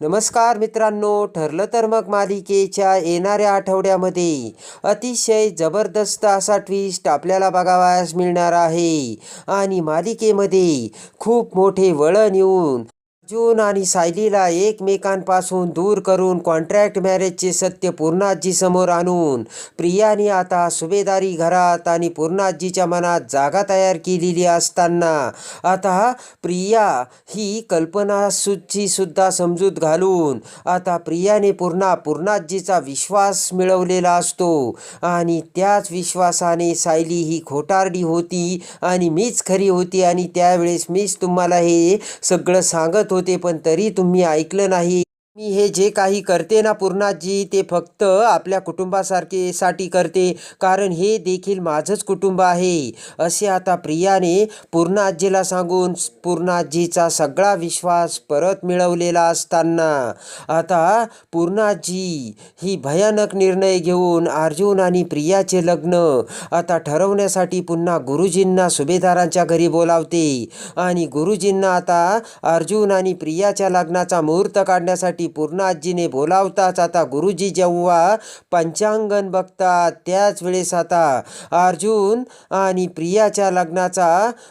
नमस्कार मित्रांनो ठरलं तर मग मालिकेच्या येणाऱ्या आठवड्यामध्ये. अतिशय जबरदस्त असा ट्विस्ट आपल्याला बघावयास मिळणार आहे. आणि मालिकेमध्ये खूप मोठे वळण येऊन अर्जुन आणि सायलीला एकमेकांपासून दूर करून कॉन्ट्रॅक्ट मॅरेजचे सत्य पूर्णाजी समोर आणून प्रियाने आता सुभेदारी घरात आणि पूर्णाजीच्या मनात जागा तयार केलेली असताना आता प्रिया ही कल्पनासूची सुद्धा समजूत घालून आता प्रियाने पूर्णा पूर्णाजीचा विश्वास मिळवलेला असतो. आणि त्याच विश्वासाने सायली ही खोटारडी होती आणि मीच खरी होती आणि त्यावेळेस मीच तुम्हाला हे सगळं सांगत होते. पण तरी तुम्ही ऐकलं नाही. मी हे जे काही करते ना पूर्णाजी ते फक्त आपल्या कुटुंबासारखे साठी करते कारण हे देखील माझंच कुटुंब आहे. असे आता प्रियाने पूर्णाजीला सांगून पूर्णाजीचा सगळा विश्वास परत मिळवलेला असताना आता पूर्णाजी ही भयानक निर्णय घेऊन अर्जुन आणि प्रियाचे लग्न आता ठरवण्यासाठी पुन्हा गुरुजींना सुभेदारांच्या घरी बोलावते. आणि गुरुजींना आता अर्जुन आणि प्रियाच्या लग्नाचा मुहूर्त काढण्यासाठी पूर्णाजीने बोलावताच आता गुरुजी जेव्हा पंचांगण बघतात त्याच वेळेस आता अर्जुन आणि प्रियाच्या लग्नाचा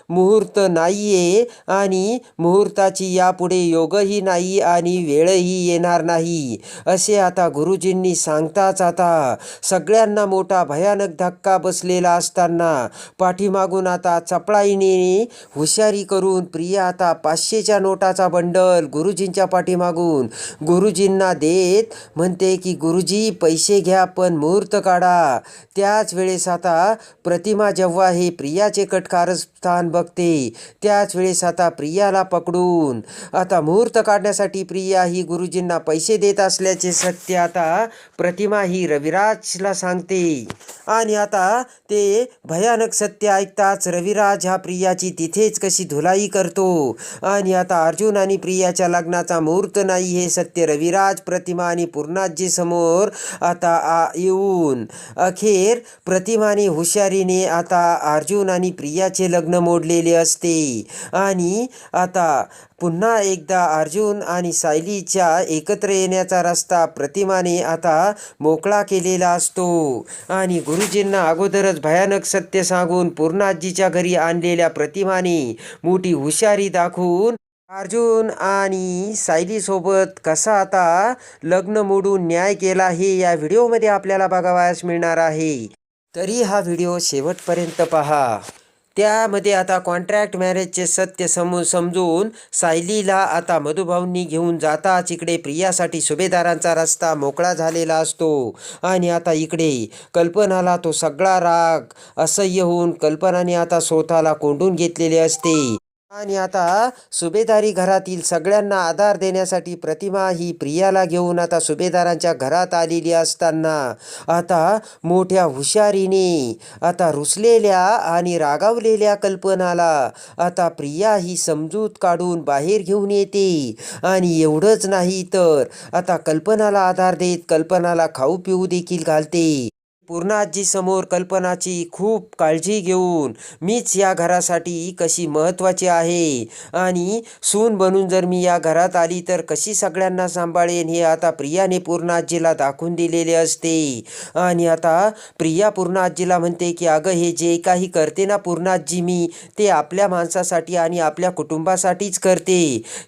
मुहूर्त नाहीये आणि मुहूर्ताची यापुढे योगही नाही आणि वेळही येणार नाही असे आता गुरुजींनी सांगताच आता. सगळ्यांना मोठा भयानक धक्का बसलेला असताना पाठीमागून आता चपळाईने हुशारी करून प्रिया आता पाचशेच्या नोटाचा बंडल गुरुजींच्या पाठीमागून गुरुजींना देत म्हणते की गुरुजी पैसे घ्या पण मुहूर्त काढा. त्याच वेळेस आता प्रतिमा जेव्हा हे प्रियाचे कटकारस्थान बघते त्याच वेळेस आता प्रियाला पकडून आता मुहूर्त काढण्यासाठी प्रिया ही गुरुजींना पैसे देत असल्याचे सत्य आता प्रतिमा ही रविराजला सांगते. आणि आता ते भयानक सत्य ऐकताच रविराज हा प्रियाची तिथेच कशी धुलाई करतो. आणि आता अर्जुन आणि प्रियाच्या लग्नाचा मुहूर्त नाही हे सत्य सत्य रविराज प्रतिमा आणि पूर्णाजी समोर आता आ येऊन. अखेर प्रतिमाने हुशारीने आता अर्जुन आणि प्रियाचे लग्न मोडलेले असते. आणि आता पुन्हा एकदा अर्जुन आणि सायलीच्या एकत्र येण्याचा रस्ता प्रतिमाने आता मोकळा केलेला असतो. आणि गुरुजींना अगोदरच भयानक सत्य सांगून पूर्णाजीच्या घरी आणलेल्या प्रतिमाने मोठी हुशारी दाखवून अर्जुन आणि सायलीसोबत कसा आता लग्न मोडून न्याय केला हे या व्हिडिओमध्ये आपल्याला बघावयास मिळणार आहे. तरी हा व्हिडिओ शेवटपर्यंत पहा. त्यामध्ये आता कॉन्ट्रॅक्ट मॅरेजचे सत्य समू समजून सायलीला आता मधुभाऊंनी घेऊन जाताच इकडे प्रियासाठी सुभेदारांचा रस्ता मोकळा झालेला असतो. आणि आता इकडे कल्पनाला तो सगळा राग असह्य होऊन कल्पनाने आता स्वतःला कोंडून घेतलेले असते. आणि आता सुभेदारी घरातील सगळ्यांना आधार देण्यासाठी प्रतिमा ही प्रियाला घेऊन आता सुभेदारांच्या घरात आलेली असताना आता मोठ्या हुशारीने आता रुसलेल्या आणि रागावलेल्या कल्पनाला आता प्रिया ही समजूत काढून बाहेर घेऊन येते. आणि एवढंच नाही तर आता कल्पनाला आधार देत कल्पनाला खाऊ पिऊ देखील घालते. पूर्णाजी समोर कल्पनाची खूप काळजी घेऊन मीच या घरासाठी कशी महत्त्वाची आहे? आणि सून बनून जर मी या घरात आली तर कशी सगळ्यांना सांभाळेन? हे आता प्रियाने पूर्णाजीला दाखवून दिलेले असते. आणि आता प्रिया पूर्णाजीला म्हणते की अगं हे जे काही करते ना पूर्णाजी मी ते आपल्या माणसासाठी आणि आपल्या कुटुंबासाठीच करते.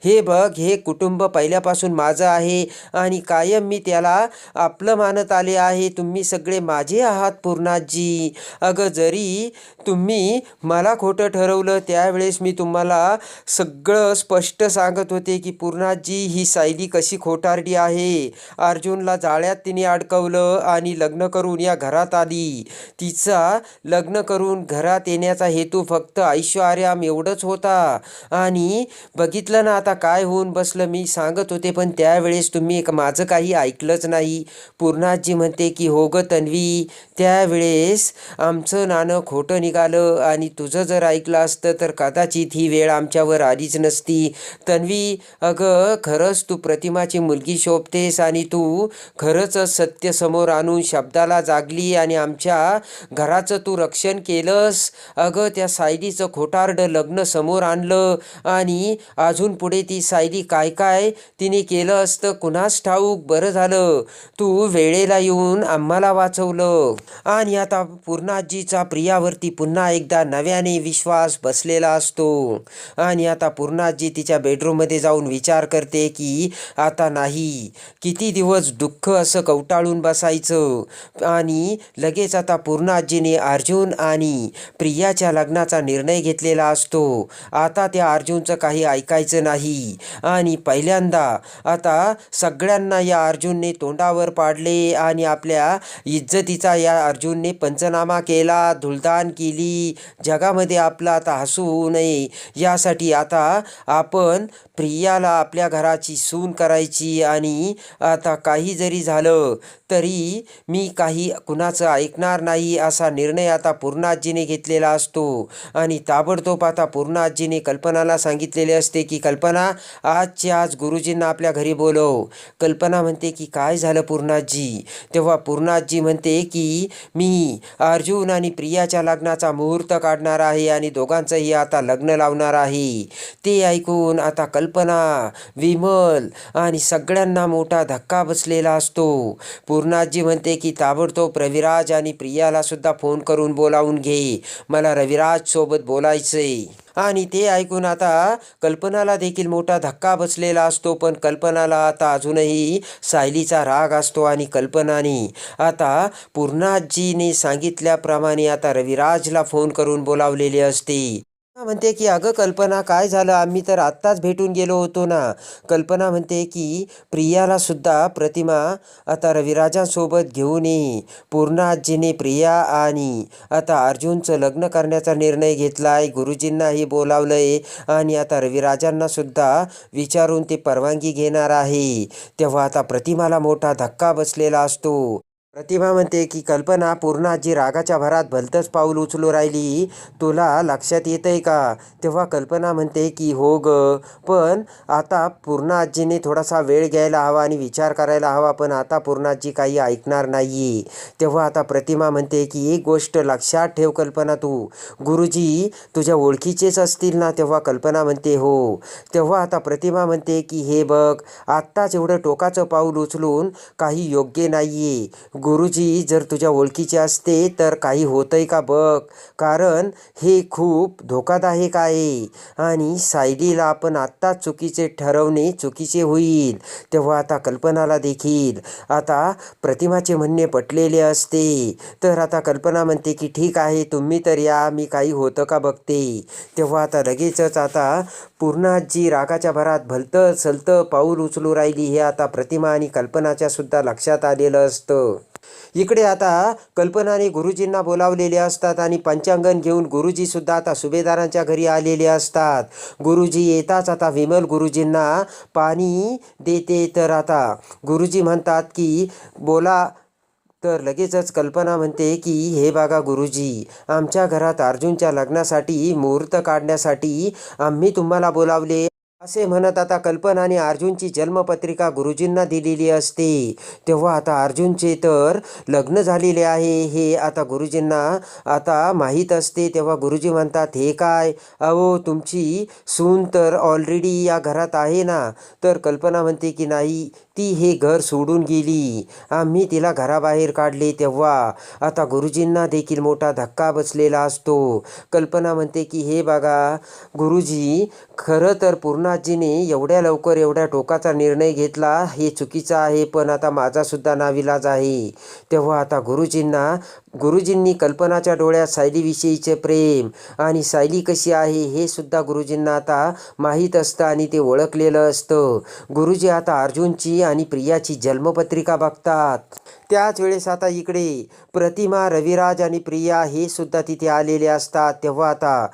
हे बघ हे कुटुंब पहिल्यापासून माझं आहे आणि कायम मी त्याला आपलं मानत आले आहे. तुम्ही सगळे माझे आहात पूर्णाजी. अगं जरी तुम्ही मला खोटं ठरवलं त्यावेळेस मी तुम्हाला सगळं स्पष्ट सांगत होते की पूर्णाजी ही सायली कशी खोटारडी आहे. अर्जुनला जाळ्यात तिने अडकवलं आणि लग्न करून या घरात आली. तिचा लग्न करून घरात येण्याचा हेतू फक्त ऐश्वर्याम एवढंच होता. आणि बघितलं ना आता काय होऊन बसलं मी सांगत होते पण त्यावेळेस तुम्ही एक माझं काही ऐकलंच नाही. पूर्णाजी म्हणते की हो गं तन्वी त्यावेळेस आमचं नाणं खोटं निघालं आणि तुझं जर ऐकलं असतं तर कदाचित ही वेळ आमच्यावर आलीच नसती. तन्वी अगं खरंच तू प्रतिमाची मुलगी शोभतेस आणि तू खरंच सत्य समोर आणून शब्दाला जागली आणि आमच्या घराचं तू रक्षण केलंस. अगं त्या सायलीचं खोटारडं लग्न समोर आणलं आणि अजून पुढे ती सायली काय काय तिने केलं असतं कुणास ठाऊक? बरं झालं. तू वेळेला येऊन आम्हाला वाचवलं. हो. आणि आता पूर्णाजीचा प्रियावरती पुन्हा एकदा नव्याने विश्वास बसलेला असतो. आणि आता पूर्णाजी तिच्या बेडरूममध्ये जाऊन विचार करते की आता नाही किती दिवस दुःख असं कवटाळून बसायचं? आणि लगेच आता पूर्णाजीने अर्जुन आणि प्रियाच्या लग्नाचा निर्णय घेतलेला असतो. आता त्या अर्जुनचं काही ऐकायचं नाही. आणि पहिल्यांदा आता सगळ्यांना या अर्जुनने तोंडावर पाडले आणि आपल्या इज्जतीचा या अर्जुनने पंचनामा केला. धुलदान केली. जगामध्ये आपला आता हसू होऊ नये. यासाठी आता आपण प्रियाला आपल्या घराची सून करायची आणि आता काही जरी झालं तरी मी काही कुणाचं ऐकणार नाही असा निर्णय आता पूर्णाजीने घेतलेला असतो. आणि ताबडतोब आता पूर्णाजीने कल्पनाला सांगितलेले असते की कल्पना आजच्या आज गुरुजींना आपल्या घरी बोलव. कल्पना म्हणते की काय झालं पूर्णाजी? तेव्हा पूर्णाजी म्हणते की मी अर्जुन आणि प्रियाच्या लग्नाचा मुहूर्त काढणार आहे आणि दोघांचंही आता लग्न लावणार आहे. ते ऐकून आता कल्पना विमल आणि सगळ्यांना मोठा धक्का बसलेला असतो. पूर्णाजी म्हणते की ताबडतोब रविराज आणि प्रियाला सुद्धा फोन करून बोलावून घे. मला रविराज सोबत बोलायचंय. आणि ते ऐकून आता कल्पनाला देखील मोठा धक्का बसलेला असतो पण कल्पनाला आता अजूनही सायलीचा राग असतो आणि कल्पनाने आता पूर्णाजीने सांगितल्याप्रमाणे आता रविराजला फोन करून बोलावलेले असते. म्हणते की अगं कल्पना काय झालं? आम्ही तर आत्ताच भेटून गेलो होतो ना. कल्पना म्हणते की प्रियाला सुद्धा प्रतिमा आता रविराजांसोबत घेऊन ये पूर्ण आजीने प्रिया आणि आता अर्जुनचं लग्न करण्याचा निर्णय घेतला आहे गुरुजींनाही बोलावलं आहे आणि आता रविराजांना सुद्धा विचारून ते परवानगी घेणार आहे. तेव्हा आता प्रतिमाला मोठा धक्का बसलेला असतो. प्रतिभा म्हणते की कल्पना पूर्ण आजी रागाच्या भरात भलतंच पाऊल उचलू राहिली. तुला लक्षात येतंय का? तेव्हा कल्पना म्हणते की हो ग. पण आता पूर्ण आजीने थोडासा वेळ घ्यायला हवा आणि विचार करायला हवा पण आता पूर्ण आजी काही ऐकणार नाही तेव्हा आता प्रतिमा म्हणते की एक गोष्ट लक्षात ठेव कल्पना तू. गुरुजी तुझ्या ओळखीचेच असतील ना? तेव्हा कल्पना म्हणते हो. तेव्हा आता प्रतिमा म्हणते की हे बघ. आत्ताच एवढं टोकाचं पाऊल उचलून काही योग्य नाही आहे गुरुजी जर तुझ्या ओळखीचे असते तर काही होतंय का बघ? कारण हे खूप धोकादायक आहे. आणि सायलीला आपण आत्ताच चुकीचे ठरवणे चुकीचे होईल तेव्हा आता कल्पनाला देखील. आता प्रतिमाचे म्हणणे पटलेले असते. तर आता कल्पना म्हणते की ठीक आहे तुम्ही तर या मी काही होतं का बघते? तेव्हा आता लगेचच आता पूर्णाजी रागाच्या भरात भलतं सलतं पाऊल उचलू राहिली. हे आता प्रतिमा आणि कल्पनाच्या सुद्धा लक्षात आलेलं असतं. इकडे आता कल्पनाने गुरुजींना बोलावलेले असतात आणि पंचांगण घेऊन गुरुजीसुद्धा आता सुभेदारांच्या घरी आलेले असतात. गुरुजी येताच आता विमल गुरुजींना पाणी देते तर आता गुरुजी म्हणतात की बोला. तर लगेचच कल्पना म्हणते की हे बघा गुरुजी आमच्या घरात अर्जुनच्या लग्नासाठी मुहूर्त काढण्यासाठी आम्ही तुम्हाला बोलावले असे म्हणत आता कल्पना आणि अर्जुनची जन्मपत्रिका गुरुजींना दिलेली असते. तेव्हा आता अर्जुनचे तर लग्न झालेले आहे. हे आता गुरुजींना आता माहीत असते. तेव्हा गुरुजी म्हणतात हे काय? अहो तुमची सून तर ऑलरेडी या घरात आहे ना? तर कल्पना म्हणते की नाही ती हे घर सोडून गेली. आम्ही तिला घराबाहेर काढले तेव्हा. आता गुरुजींना देखील मोठा धक्का बसलेला असतो. कल्पना म्हणते की हे बघा गुरुजी खरं तर पूर्णाजीने एवढ्या लवकर एवढ्या टोकाचा निर्णय घेतला हे चुकीचं आहे पण आता माझासुद्धा नाविलाज आहे. तेव्हा आता गुरुजींना गुरुजींनी कल्पनाच्या डोळ्यात सायलीविषयीचे प्रेम आणि सायली कशी आहे हे सुद्धा गुरुजींना आता माहीत असतं आणि ते ओळखलेलं असतं. गुरुजी आता अर्जुनची आणि प्रियाची जन्मपत्रिका बघतात. त्याच वेळेस आता इकडे प्रतिमा रविराज आणि प्रिया हे सुद्धा तिथे आलेले असतात. तेव्हा आता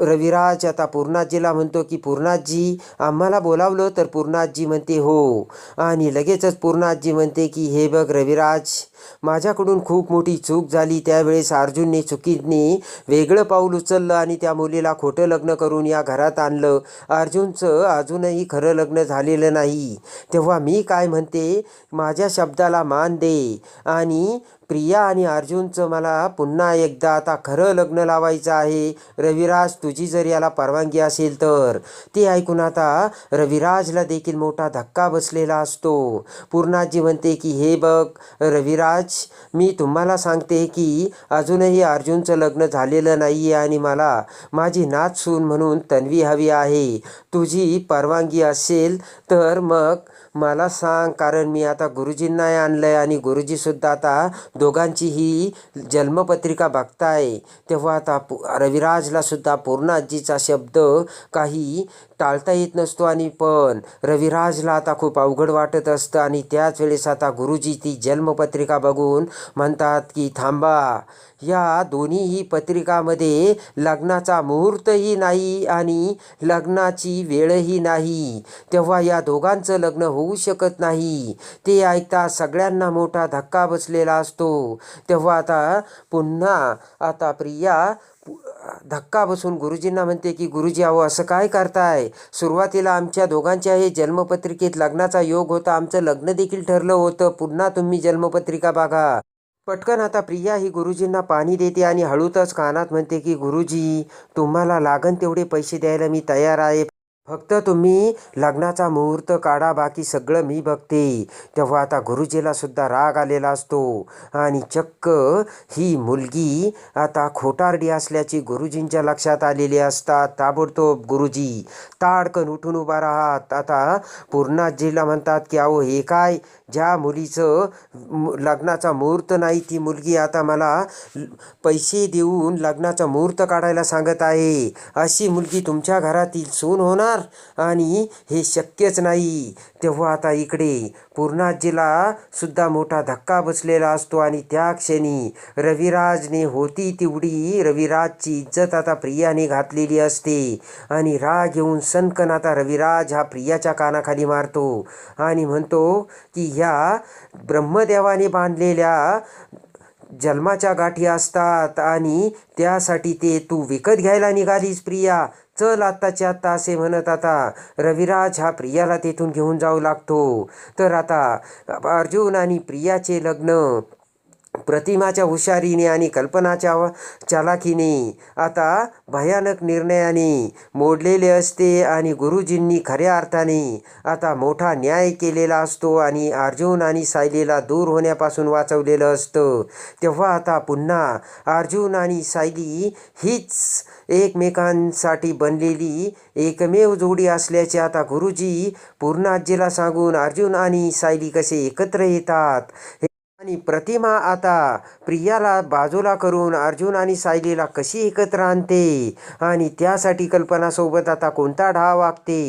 रविराज आता पूर्णाजीला म्हणतो की पूर्णाजी आम्हाला बोलावलं तर पूर्णाजी म्हणते हो. आणि लगेचच पूर्णाजी म्हणते की हे बघ रविराज माझ्याकडून खूप मोठी चूक झाली त्यावेळेस अर्जुनने चुकीने वेगळं पाऊल उचललं आणि त्या मुलीला खोटं लग्न करून या घरात आणलं. अर्जुनचं अजूनही खरं लग्न झालेलं नाही. तेव्हा मी काय म्हणते? माझ्या शब्दाला मान दे. आणि प्रिया आणि अर्जुनचं मला पुन्हा एकदा आता खरं लग्न लावायचं आहे. रविराज तुझी जर याला परवानगी असेल तर. ते ऐकून आता रविराजला देखील मोठा धक्का बसलेला असतो. पूर्णाजी म्हणते की हे बघ रविराज मी तुम्हाला सांगते की अजूनही अर्जुनचं लग्न झालेलं नाही आहे आणि मला माझी नाच सून म्हणून तन्वी हवी आहे. तुझी परवानगी असेल तर मग मला सांग कारण मी आता गुरुजींना आणलं आहे आणि गुरुजीसुद्धा आता दोघांची ही जन्मपत्रिका बघताय. तेव्हा आता पु रविराजला सुद्धा पूर्णाजीचा शब्द काही टाळता येत नसतो आणि पण रविराजला आता खूप अवघड वाटत असतं आणि त्याच वेळेस आता गुरुजी ती जन्मपत्रिका बघून म्हणतात की थांबा या दोन्हीही पत्रिकामध्ये लग्नाचा मुहूर्तही नाही आणि लग्नाची वेळही नाही. तेव्हा या दोघांचं लग्न होऊ शकत नाही. ते ऐकता सगळ्यांना मोठा धक्का बसलेला असतो. तेव्हा आता पुन्हा आता प्रिया धक्का बसून गुरुजींना म्हणते की गुरुजी अहो असं काय करताय? सुरुवातीला आमच्या दोघांच्या हे जन्मपत्रिकेत लग्नाचा योग होता. आमचं लग्न देखील ठरलं होतं. पुन्हा तुम्ही जन्मपत्रिका बघा. पटकन आता प्रिया ही गुरुजींना पाणी देते आणि हळूतच कानात म्हणते की गुरुजी तुम्हाला लागन तेवढे पैसे द्यायला मी तयार आहे. फक्त तुम्ही लग्नाचा मुहूर्त काढा बाकी सगळं मी बघते. तेव्हा आता गुरुजीला सुद्धा राग आलेला असतो. आणि चक्क ही मुलगी आता खोटारडी असल्याची गुरुजींच्या लक्षात आलेली असतात. ताबडतोब गुरुजी ताडकन उठून उभा राहत. आता पूर्णाजीला म्हणतात की अहो हे काय? ज्या मुलीचं मु- लग्नाचा मुहूर्त नाही ती मुलगी आता मला पैसे देऊन लग्नाचा मुहूर्त काढायला सांगत आहे. अशी मुलगी तुमच्या घरातील सून होणार? आणि हे शक्यच नाही. तेव्हा आता इकडे पूर्णाजीला सुद्धा मोठा धक्का बसलेला असतो. आणि त्या क्षणी रविराजने होती तेवढी रविराजची इज्जत आता प्रियाने घातलेली असते. आणि राग येऊन सनकन आता रविराज हा प्रियाच्या कानाखाली मारतो. आणि म्हणतो की ह्या ब्रह्मदेवाने बांधलेल्या जन्माच्या गाठी असतात. आणि त्यासाठी ते तू विकत घ्यायला निघालीस प्रिया. चल आत्ताच्या आत्ता असे म्हणत आता रविराज हा प्रियाला तेथून घेऊन जाऊ लागतो. तर आता अर्जुन आणि प्रियाचे लग्न प्रतिमाच्या हुशारीने आणि कल्पनाच्या चालाकीने चालाखीने. आता भयानक निर्णयाने मोडलेले असते आणि गुरुजींनी खऱ्या अर्थाने आता मोठा न्याय केलेला असतो आणि अर्जुन आणि सायलीला दूर होण्यापासून वाचवलेलं असतं. तेव्हा आता पुन्हा अर्जुन आणि सायली हीच एकमेकांसाठी बनलेली एकमेव जोडी असल्याचे आता गुरुजी पूर्ण आजीला सांगून अर्जुन आणि सायली कसे एकत्र येतात हे- आणि प्रतिमा आता प्रियाला बाजूला करून अर्जुन आणि सायलीला कशी एकत्र आणते? आणि त्यासाठी कल्पनासोबत आता कोणता ढाव वागते?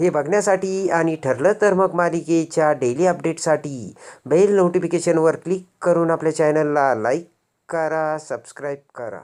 हे बघण्यासाठी आणि ठरलं तर मग मालिकेच्या डेली अपडेटसाठी बेल नोटिफिकेशनवर क्लिक करून आपल्या चॅनलला लाईक करा सबस्क्राईब करा.